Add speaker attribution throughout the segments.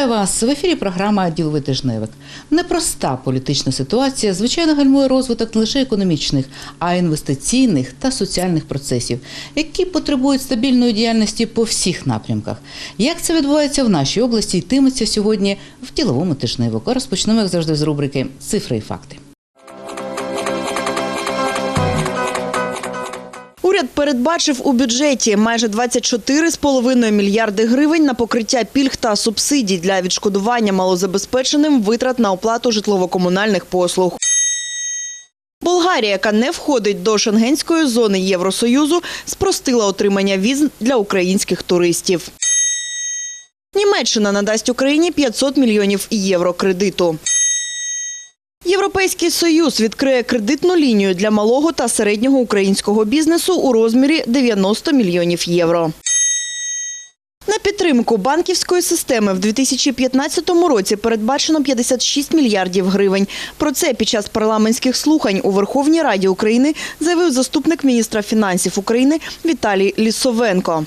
Speaker 1: Вітаю вас в ефірі. Програма Діловий тижневик. Непроста політична ситуація, звичайно, гальмує розвиток не лише економічних, а й інвестиційних та соціальних процесів, які потребують стабільної діяльності по всіх напрямках. Як це відбувається в нашій області, йтиметься сьогодні в діловому тижневику. Розпочнемо як завжди з рубрики Цифри і факти.
Speaker 2: Уряд передбачив у бюджеті майже 24,5 мільярди гривень на покриття пільг та субсидій для відшкодування малозабезпеченим витрат на оплату житлово-комунальних послуг. Болгарія, яка не входить до шенгенської зони Євросоюзу, спростила отримання віз для українських туристів. Німеччина надасть Україні 500 мільйонів євро кредиту. Європейський союз відкриє кредитну лінію для малого та середнього українського бізнесу у розмірі 90 мільйонів євро. На підтримку банківської системи в 2015 році передбачено 56 мільярдів гривень. Про це під час парламентських слухань у Верховній Раді України заявив заступник міністра фінансів України Віталій Лісовенко.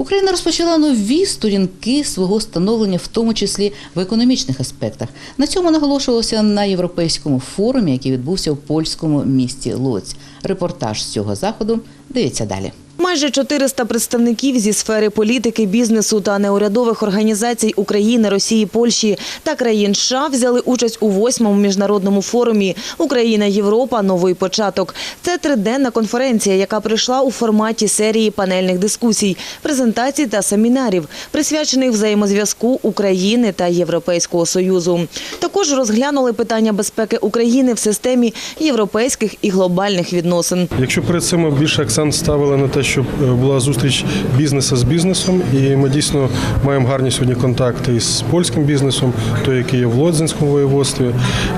Speaker 1: Україна розпочала нові сторінки свого становлення, в тому числі в економічних аспектах. На цьому наголошувалося на європейському форумі, який відбувся у польському місті Лоць. Репортаж з цього заходу дивіться далі.
Speaker 2: Майже 400 представників зі сфери політики, бізнесу та неурядових організацій України, Росії, Польщі та країн США взяли участь у восьмому міжнародному форумі Україна Європа. Новий початок. Це триденна конференція, яка прийшла у форматі серії панельних дискусій, презентацій та семінарів, присвячених взаємозв'язку України та Європейського союзу. Також розглянули питання безпеки України в системі європейських і глобальних відносин.
Speaker 3: Якщо перед цим більше акцент ставили на те, щоб е, була зустріч бізнесу з бізнесом, і ми дійсно маємо гарні сьогодні контакти із польським бізнесом, той, який є в Лодзинському воєводстві.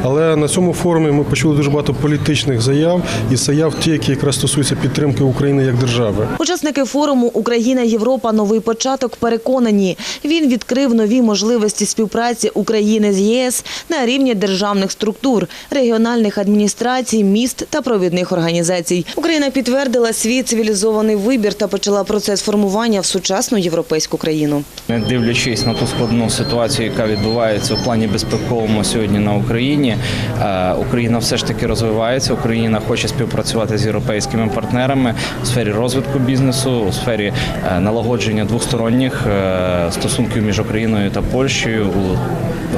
Speaker 3: Але на цьому форумі ми почули дуже багато політичних заяв і заяв ті, які якраз стосуються підтримки України як держави.
Speaker 2: Учасники форуму Україна Європа новий початок переконані. Він відкрив нові можливості співпраці України з ЄС на рівні державних структур, регіональних адміністрацій, міст та провідних організацій. Україна підтвердила свій цивілізований вибір та почала процес формування в сучасну європейську країну.
Speaker 4: Не дивлячись на ту складну ситуацію, яка відбувається в плані безпековому сьогодні на Україні, е, Україна все ж таки розвивається. Україна хоче співпрацювати з європейськими партнерами у сфері розвитку бізнесу, у сфері е, налагодження двосторонніх е, стосунків між Україною та Польщею у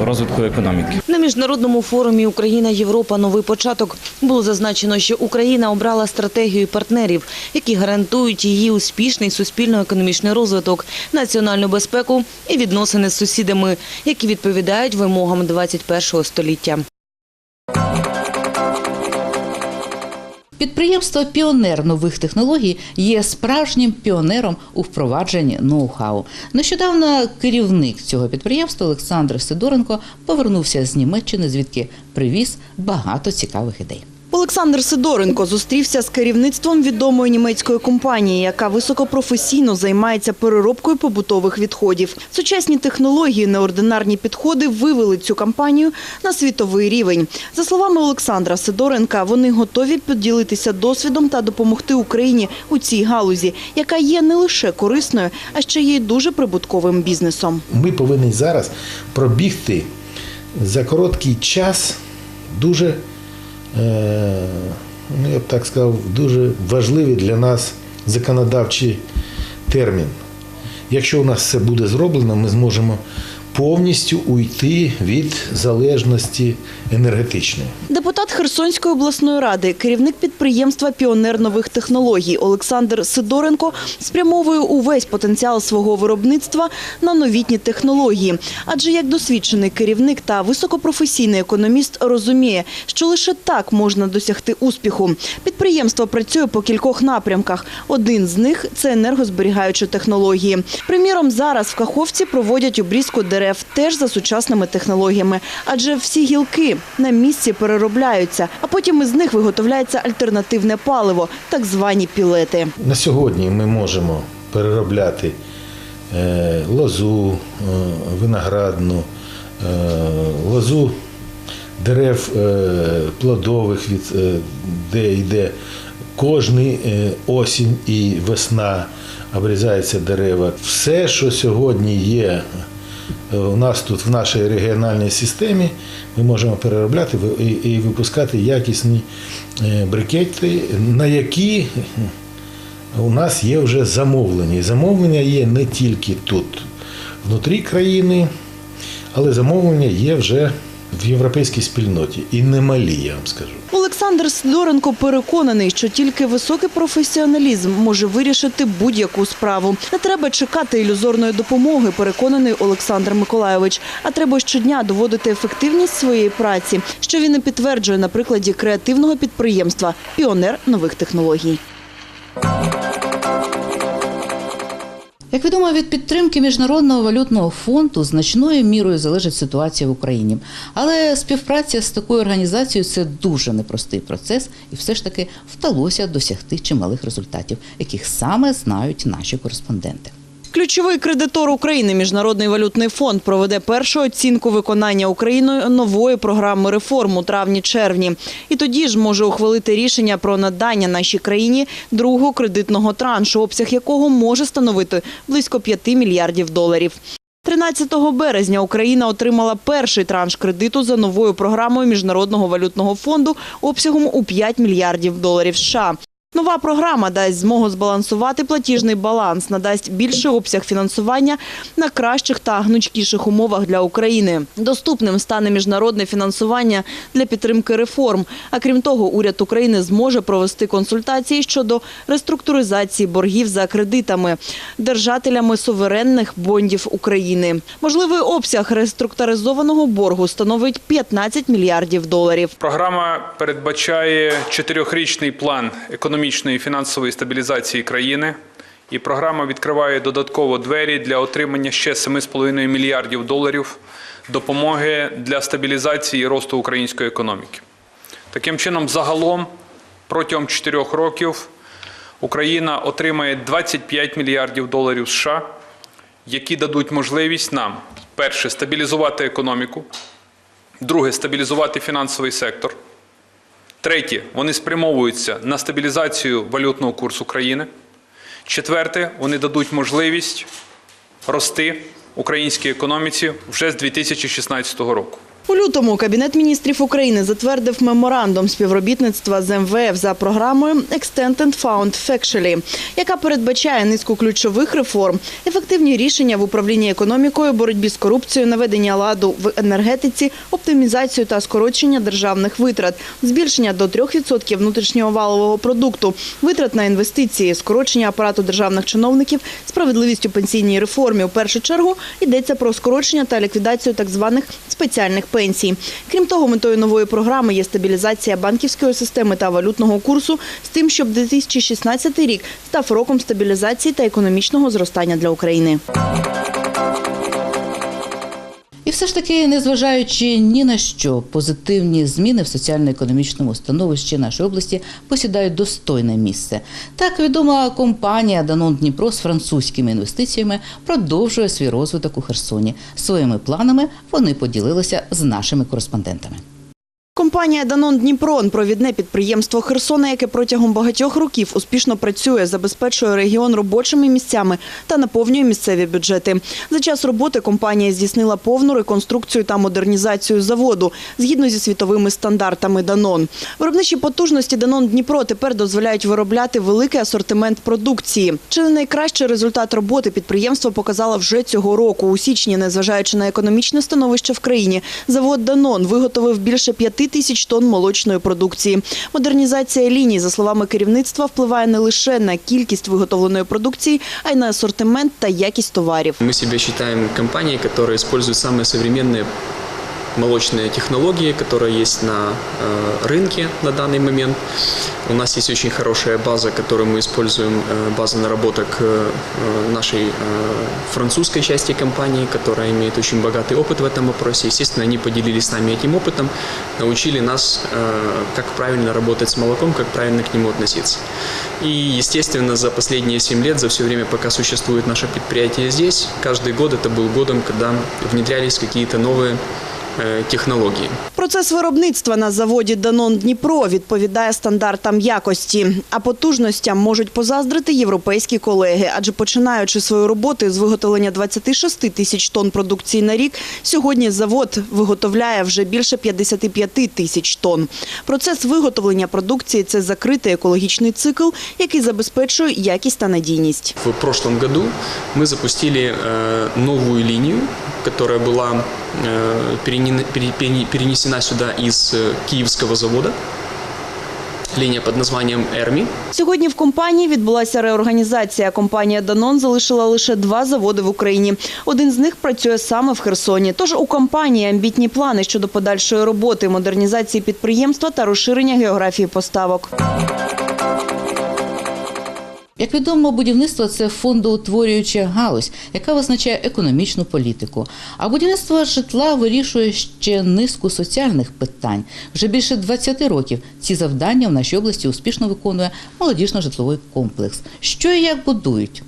Speaker 4: розвитку економіки.
Speaker 2: На міжнародному форумі Україна Європа новий початок було зазначено, що Україна обрала стратегію партнерів, які гарантують її успішний суспільно-економічний розвиток, національну безпеку і відносини з сусідами, які відповідають вимогам 21 століття.
Speaker 1: Підприємство Піонер нових технологій є справжнім піонером у впровадженні ноу-хау. Нещодавно керівник цього підприємства Олександр Сидоренко повернувся з Німеччини, звідки привіз багато цікавих ідей.
Speaker 2: Олександр Сидоренко зустрівся з керівництвом відомої німецької компанії, яка високопрофесійно займається переробкою побутових відходів. Сучасні технології, неординарні підходи вивели цю компанію на світовий рівень. За словами Олександра Сидоренка, вони готові поділитися досвідом та допомогти Україні у цій галузі, яка є не лише корисною, а ще й дуже прибутковим бізнесом.
Speaker 5: Ми повинні зараз пробігти за короткий час дуже, ну, я б так сказав, дуже важливий для нас законодавчий термін. Якщо у нас все буде зроблено, ми зможемо повністю уйти від залежності енергетичної.
Speaker 2: Депутат Херсонської обласної ради, керівник підприємства Піонер нових технологій Олександр Сидоренко спрямовує увесь потенціал свого виробництва на новітні технології. Адже як досвідчений керівник та високопрофесійний економіст розуміє, що лише так можна досягти успіху. Підприємство працює по кількох напрямках. Один з них це енергозберігаючі технології. Приміром, зараз в Каховці проводять обрізку дерев теж за сучасними технологіями, адже всі гілки на місці переробляються, а потім із них виготовляється альтернативне паливо, так звані пілети.
Speaker 5: На сьогодні ми можемо переробляти е, лозу, е, виноградну, е, лозу дерев плодових, де йде кожний осінь і весна, обрізаються дерева. Все, що сьогодні є у нас тут в нашій регіональній системі, ми можемо переробляти і, і випускати якісні е, брикети, на які у нас є вже замовлення. І замовлення є не тільки тут, внутрі країни, але замовлення є вже в європейській спільноті. І немалі, я вам скажу.
Speaker 2: Олександр Сидоренко переконаний, що тільки високий професіоналізм може вирішити будь-яку справу. Не треба чекати ілюзорної допомоги, переконаний Олександр Миколайович. А треба щодня доводити ефективність своєї праці, що він і підтверджує на прикладі креативного підприємства Піонер нових технологій.
Speaker 1: Як відомо, від підтримки Міжнародного валютного фонду значною мірою залежить ситуація в Україні. Але співпраця з такою організацією це дуже непростий процес, і все ж таки вдалося досягти чималих результатів, яких саме знають наші кореспонденти.
Speaker 2: Ключовий кредитор України Міжнародний валютний фонд проведе першу оцінку виконання Україною нової програми реформ у травні-червні. І тоді ж може ухвалити рішення про надання нашій країні другого кредитного траншу, обсяг якого може становити близько 5 мільярдів доларів. 13 березня Україна отримала перший транш кредиту за новою програмою Міжнародного валютного фонду обсягом у 5 мільярдів доларів США. Нова програма дасть змогу збалансувати платіжний баланс, надасть більший обсяг фінансування на кращих та гнучкіших умовах для України. Доступним стане міжнародне фінансування для підтримки реформ. А крім того, уряд України зможе провести консультації щодо реструктуризації боргів за кредитами держателями суверенних бондів України. Можливий обсяг реструктуризованого боргу становить 15 мільярдів доларів.
Speaker 6: Програма передбачає чотирьохрічний план економічної і фінансової стабілізації країни. І програма відкриває додатково двері для отримання ще 7,5 мільярдів доларів допомоги для стабілізації і росту української економіки. Таким чином, загалом протягом 4 років Україна отримає 25 мільярдів доларів США, які дадуть можливість нам перше стабілізувати економіку, друге стабілізувати фінансовий сектор. Третє, вони спрямовуються на стабілізацію валютного курсу країни. Четверте, вони дадуть можливість рости українській економіці вже з 2016 року.
Speaker 2: У лютому Кабінет міністрів України затвердив меморандум співробітництва з МВФ за програмою Extended Fund Factually, яка передбачає низку ключових реформ, ефективні рішення в управлінні економікою, боротьбі з корупцією, наведення ладу в енергетиці, оптимізацію та скорочення державних витрат, збільшення до 3% внутрішнього валового продукту, витрат на інвестиції, скорочення апарату державних чиновників, справедливість у пенсійній реформі. У першу чергу йдеться про скорочення та ліквідацію так званих спеціальних пенсій. Крім того, метою нової програми є стабілізація банківської системи та валютного курсу з тим, щоб 2016 рік став роком стабілізації та економічного зростання для України.
Speaker 1: І все ж таки, незважаючи ні на що, позитивні зміни в соціально-економічному становищі нашої області посідають достойне місце. Так відома компанія Данон Дніпро з французькими інвестиціями продовжує свій розвиток у Херсоні. Своїми планами вони поділилися з нашими кореспондентами.
Speaker 2: Компанія Данон Дніпрон провідне підприємство Херсона, яке протягом багатьох років успішно працює, забезпечує регіон робочими місцями та наповнює місцеві бюджети. За час роботи компанія здійснила повну реконструкцію та модернізацію заводу згідно зі світовими стандартами Данон. Виробничі потужності Данон Дніпро тепер дозволяють виробляти великий асортимент продукції. Чи не найкращий результат роботи підприємство показало вже цього року. У січні, незважаючи на економічне становище в країні, завод Данон виготовив більше п'яти тисяч тонн молочної продукції. Модернізація ліній, за словами керівництва, впливає не лише на кількість виготовленої продукції, а й на асортимент та якість товарів.
Speaker 7: Мы себя считаем компанией, которая использует самые современные молочные технологии, которые есть на э, рынке на данный момент. У нас есть очень хорошая база, которую мы используем, э, база наработок э, нашей французской части компании, которая имеет очень богатый опыт в этом вопросе. Естественно, они поделились с нами этим опытом, научили нас, как правильно работать с молоком, как правильно к нему относиться. И, естественно, за последние 7 лет, за все время, пока существует наше предприятие здесь, каждый год это был годом, когда внедрялись какие-то новые э, технологии.
Speaker 2: Про Процес виробництва на заводі Данон Дніпро відповідає стандартам якості, а потужностям можуть позаздрити європейські колеги. Адже починаючи свою роботу з виготовлення 26 тисяч тонн продукції на рік, сьогодні завод виготовляє вже більше 55 тисяч тонн. Процес виготовлення продукції це закритий екологічний цикл, який забезпечує якість та надійність.
Speaker 7: В прошлом году мы запустили э, новую линию, которая была э, перенен- пере- пере- перенесена сюда из э, киевского завода. Линия под названием «Эрми».
Speaker 2: Сьогодні в компанії відбулася реорганізація. Компанія Данон залишила лише два заводи в Україні. Один з них працює саме в Херсоні. Тож у компанії амбітні плани щодо подальшої роботи, модернізації підприємства та розширення географії поставок.
Speaker 1: Як відомо, будівництво це фондоутворююча галузь, яка визначає економічну політику. А будівництво житла вирішує ще низку соціальних питань. Вже більше 20 років ці завдання в нашій області успішно виконує молодіжно-житловий комплекс. Що і як будують,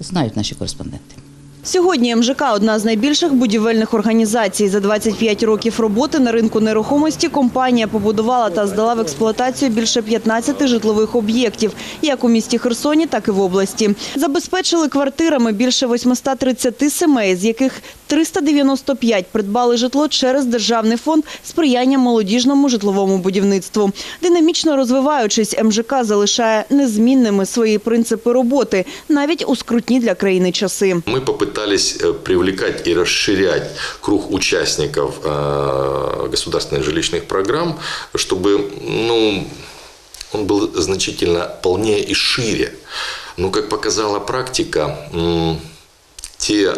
Speaker 1: знають наші кореспонденти.
Speaker 2: Сьогодні МЖК – одна з найбільших будівельних організацій. За 25 років роботи на ринку нерухомості компанія побудувала та здала в експлуатацію більше 15 житлових об'єктів, як у місті Херсоні, так і в області. Забезпечили квартирами більше 830 сімей, з яких 395 придбали житло через Державний фонд сприяння молодіжному житловому будівництву. Динамічно розвиваючись, МЖК залишає незмінними свої принципи роботи, навіть у скрутні для країни часи.
Speaker 8: Мы попытались э, привлекать и расширять круг участников э, государственных жилищных программ, чтобы ну, он был значительно полнее и шире. Но, как показала практика, м, те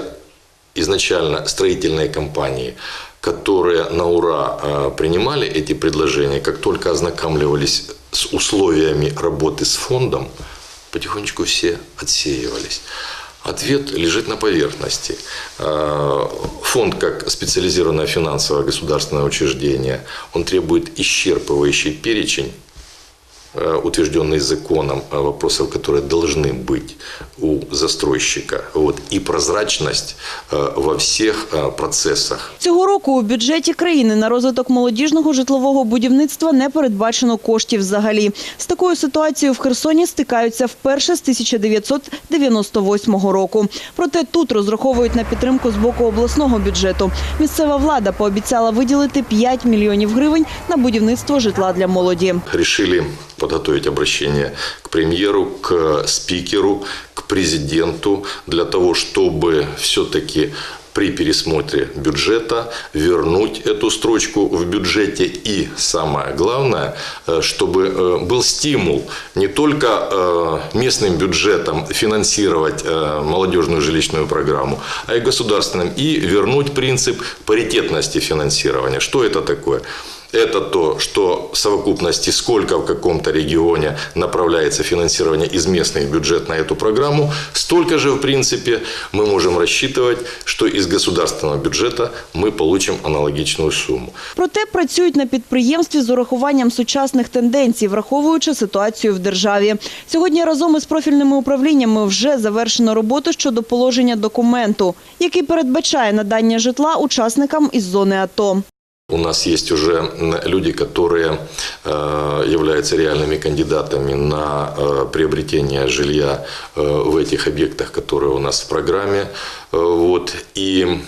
Speaker 8: изначально строительные компании, которые на ура э, принимали эти предложения, как только ознакомливались с условиями работы с фондом, потихонечку все отсеивались. Ответ лежит на поверхности. Э, Фонд, как специализированное финансовое государственное учреждение, он требует исчерпывающий перечень э, утвержденный законом э, вопросов, которые должны быть у застройщика. Вот, и прозрачность э, во всех э, процессах.
Speaker 2: Цього року у бюджеті країни на розвиток молодіжного житлового будівництва не передбачено коштів взагалі. З такою ситуацією в Херсоні стикаються вперше з 1998 року. Проте тут розраховують на підтримку з боку обласного бюджету. Місцева влада пообіцяла виділити 5 мільйонів гривень на будівництво житла для молоді.
Speaker 8: решили подготовить обращение к премьеру, к спикеру, к президенту для того, чтобы все-таки при пересмотре бюджета вернуть эту строчку в бюджете и самое главное, э, чтобы э, был стимул не только э, местным бюджетом финансировать молодежную жилищную программу, а и государственным, и вернуть принцип паритетности финансирования. Что это такое? Это то, что в совокупности сколько в каком-то регионе направляется финансирование из местных бюджет на эту программу, столько же, в принципе, мы можем рассчитывать, что из государственного бюджета мы получим аналогичную сумму.
Speaker 2: Проте працюють на підприємстві з урахуванням сучасних тенденцій, враховуючи ситуацію в державі. Сьогодні разом із профільними управліннями вже завершено роботу щодо положення документу, який передбачає надання житла учасникам із зони АТО.
Speaker 8: У нас есть уже люди, которые э, являются реальными кандидатами на э, приобретение жилья э, в этих объектах, которые у нас в программе. Вот. И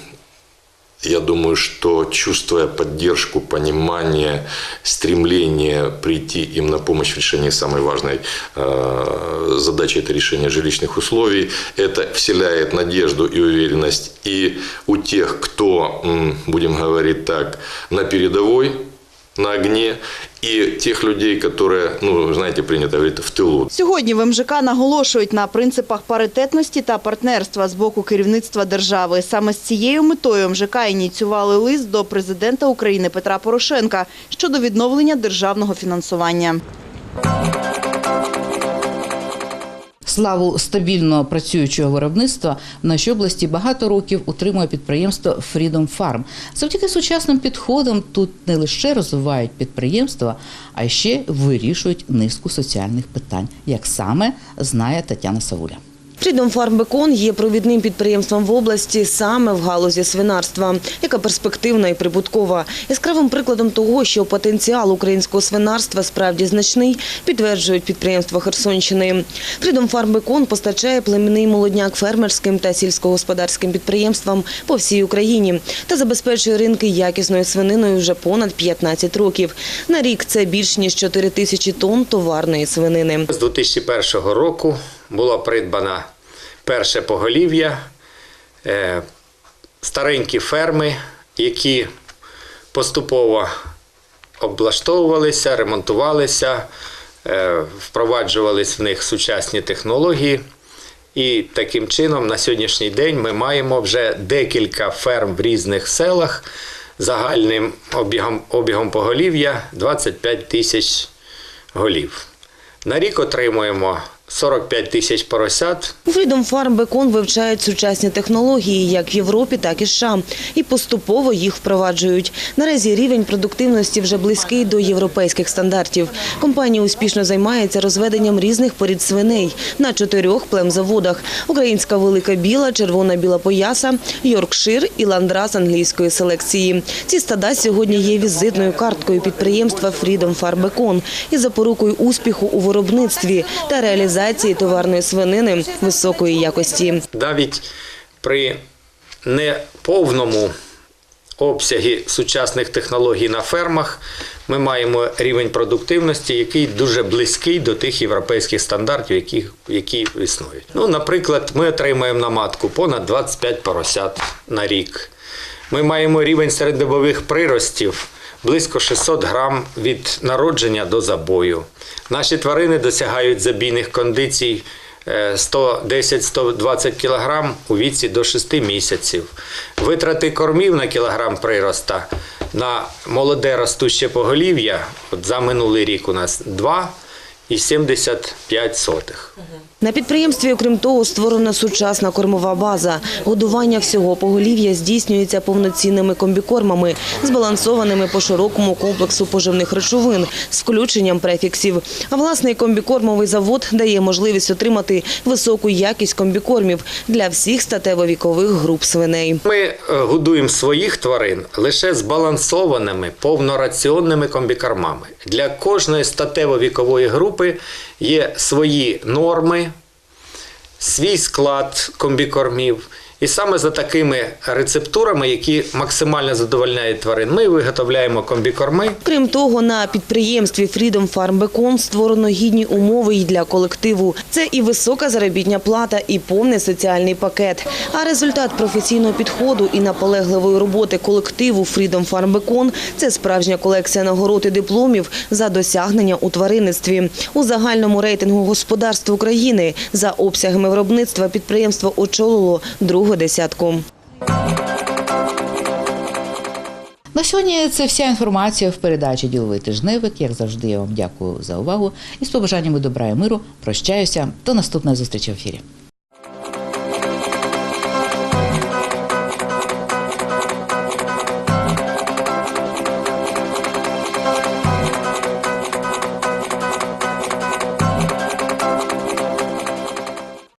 Speaker 8: я думаю, что чувствуя поддержку, понимание, стремление прийти им на помощь в решении самой важной э, задачи, это решение жилищных условий, это вселяет надежду и уверенность и у тех, кто, будем говорить так, на передовой, на огні і тих людей, которые, ну, знаєте, прийнято говорити, в тилу.
Speaker 2: Сьогодні в МЖК наголошують на принципах паритетності та партнерства з боку керівництва держави. Саме з цією метою МЖК ініціювали лист до президента України Петра Порошенка щодо відновлення державного фінансування.
Speaker 1: Славу стабільно працюючого виробництва в нашій області багато років утримує підприємство Freedom Farm. Завдяки сучасним підходам тут не лише розвивають підприємства, а ще вирішують низку соціальних питань, як саме знає Тетяна Савуля.
Speaker 9: Freedom Farm Bacon є провідним підприємством в області саме в галузі свинарства, яка перспективна і прибуткова. Яскравим прикладом того, що потенціал українського свинарства справді значний, підтверджують підприємства Херсонщини. Freedom Farm Bacon постачає племінний молодняк фермерським та сільськогосподарським підприємствам по всій Україні та забезпечує ринки якісною свининою вже понад 15 років. На рік це більш ніж 4 тисячі тонн товарної свинини.
Speaker 10: З 2001 року було придбано перше поголів'я, е, старенькі ферми, які поступово облаштовувалися, ремонтувалися, е, впроваджувались в них сучасні технології. І таким чином на сьогоднішній день ми маємо вже декілька ферм в різних селах загальним обігом, обігом поголів'я 25 тисяч голів. На рік отримуємо 45 тисяч поросят.
Speaker 9: У Freedom вивчають сучасні технології як в Європі, так і США, і поступово їх впроваджують. Наразі рівень продуктивності вже близький до європейських стандартів. Компанія успішно займається розведенням різних порід свиней на чотирьох племзаводах: українська велика біла, червона біла пояса, Йоркшир і ландрас англійської селекції. Ці стада сьогодні є візитною карткою підприємства Freedom Farm і запорукою успіху у виробництві та реалізації товарної свинини високої якості.
Speaker 10: Навіть при неповному обсягі сучасних технологій на фермах ми маємо рівень продуктивності, який дуже близький до тих європейських стандартів, які, які існують. Ну, наприклад, ми отримаємо на матку понад 25 поросят на рік. Ми маємо рівень середньодобових приростів близько 600 грам від народження до забою. Наші тварини досягають забійних кондицій е, 110-120 кг у віці до 6 місяців. Витрати кормів на кілограм прироста на молоде ростуще поголів'я от за минулий рік у нас 2,75.
Speaker 9: На підприємстві, окрім того, створена сучасна кормова база. Годування всього поголів'я здійснюється повноцінними комбікормами, збалансованими по широкому комплексу поживних речовин з включенням префіксів. А власний комбікормовий завод дає можливість отримати високу якість комбікормів для всіх статево-вікових груп свиней.
Speaker 10: Ми е, годуємо своїх тварин лише збалансованими повнораціонними комбікормами. Для кожної статево-вікової групи є свої норми, свій склад комбікормів. І саме за такими рецептурами, які максимально задовольняють тварин, ми виготовляємо комбікорми.
Speaker 9: Крім того, на підприємстві Freedom Farm Bacon створено гідні умови і для колективу. Це і висока заробітня плата, і повний соціальний пакет. А результат професійного підходу і наполегливої роботи колективу Freedom Farm Bacon – це справжня колекція нагород і дипломів за досягнення у тваринництві. У загальному рейтингу господарств України за обсягами виробництва підприємство очолило другу десятку.
Speaker 1: На сьогодні це вся інформація в передачі Діловий тижневик. Як завжди, я вам дякую за увагу і з побажаннями добра і миру. Прощаюся. До наступної зустрічі в ефірі.